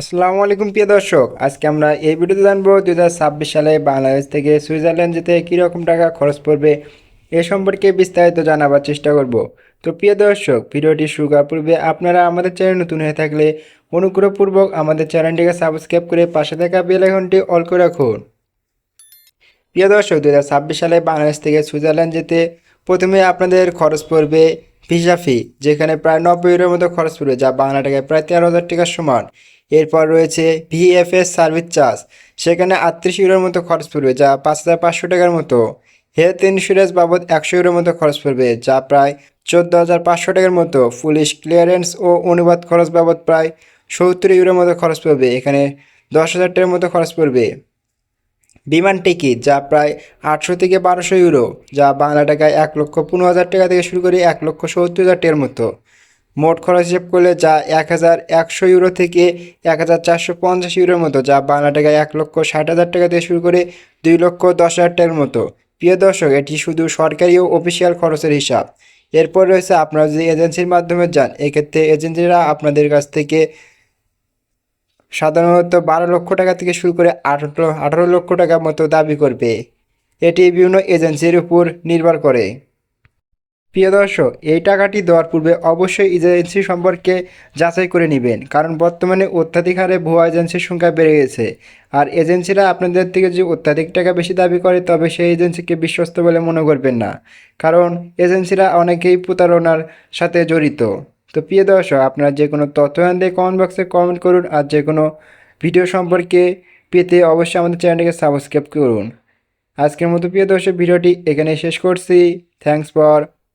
আসসালামু আলাইকুম প্রিয় দর্শক, আজকে আমরা এই ভিডিওতে জানব দু হাজার ছাব্বিশ সালে বাংলাদেশ থেকে সুইজারল্যান্ড যেতে কীরকম টাকা খরচ পড়বে এ সম্পর্কে বিস্তারিত জানাবার চেষ্টা করব। তো প্রিয় দর্শক, ভিডিওটি শুরু করার পূর্বে আপনারা আমাদের চ্যানেল নতুন হয়ে থাকলে অনুগ্রহপূর্বক আমাদের চ্যানেলটিকে সাবস্ক্রাইব করে পাশে থাকা বেল আইকনটি অল করে রাখুন। প্রিয় দর্শক দু হাজার ছাব্বিশ সালে বাংলাদেশ থেকে সুইজারল্যান্ড যেতে প্রথমে আপনাদের খরচ পড়বে ভিসা ফি যেখানে প্রায় নব্বই ইউরোর মতো খরচ পড়বে, যা বাংলা টাকায় প্রায় তেরো হাজার টাকার সমান। এরপর রয়েছে ভিএফএস সার্ভিস চার্জ। সেখানে আটত্রিশ ইউরোর মতো খরচ পড়বে, যা পাঁচ হাজার পাঁচশো টাকার মতো। হেলথ ইন্স্যুরেন্স বাবদ একশো ইউরোর মতো খরচ পড়বে, যা প্রায় চোদ্দ হাজার পাঁচশো টাকার মতো। পুলিশ ক্লিয়ারেন্স ও অনুবাদ খরচ বাবদ প্রায় সত্তর ইউরোর মতো খরচ পড়বে, এখানে দশ হাজার টাকার মতো খরচ পড়বে। বিমান টিকিট, যা প্রায় আটশো থেকে বারোশো ইউরো, যা বাংলা টাকায় এক লক্ষ পনেরো হাজার টাকা থেকে শুরু করে এক লক্ষ সত্তর হাজার টাকার মতো। মোট খরচ হিসেব করলে যা এক হাজার একশো ইউরো থেকে এক হাজার চারশো পঞ্চাশ ইউরোর মতো, যা বাংলা টাকায় এক লক্ষ ষাট হাজার টাকা থেকে শুরু করে দুই লক্ষ দশ হাজার টাকার মতো। প্রিয় দর্শক, এটি শুধু সরকারি ও অফিসিয়াল খরচের হিসাব। এরপর রয়েছে আপনারা যদি এজেন্সির মাধ্যমে যান, এক্ষেত্রে এজেন্সিরা আপনাদের কাছ থেকে সাধারণত বারো লক্ষ টাকা থেকে শুরু করে আঠারো আঠারো লক্ষ টাকা মতো দাবি করবে। এটি বিভিন্ন এজেন্সির উপর নির্ভর করে। প্রিয় দর্শক, এই টাকাটি দেওয়ার পূর্বে অবশ্যই এজেন্সি সম্পর্কে যাচাই করে নেবেন, কারণ বর্তমানে অত্যাধিক হারে ভুয়া এজেন্সির সংখ্যা বেড়ে গেছে। আর এজেন্সিরা আপনাদের থেকে যে অত্যাধিক টাকা বেশি দাবি করে, তবে সেই এজেন্সিকে বিশ্বস্ত বলে মনে করবেন না, কারণ এজেন্সিরা অনেকেই প্রতারণার সাথে জড়িত। তো প্রিয় দর্শক, আপনারা যে কোনো তথ্য জানতে কমেন্ট বক্সে কমেন্ট করুন, আর যে কোনো ভিডিও সম্পর্কে পেতে অবশ্যই আমাদের চ্যানেলটিকে সাবস্ক্রাইব করুন। আজকের মতো প্রিয় দর্শক, ভিডিওটি এখানে শেষ করছি। Thanks for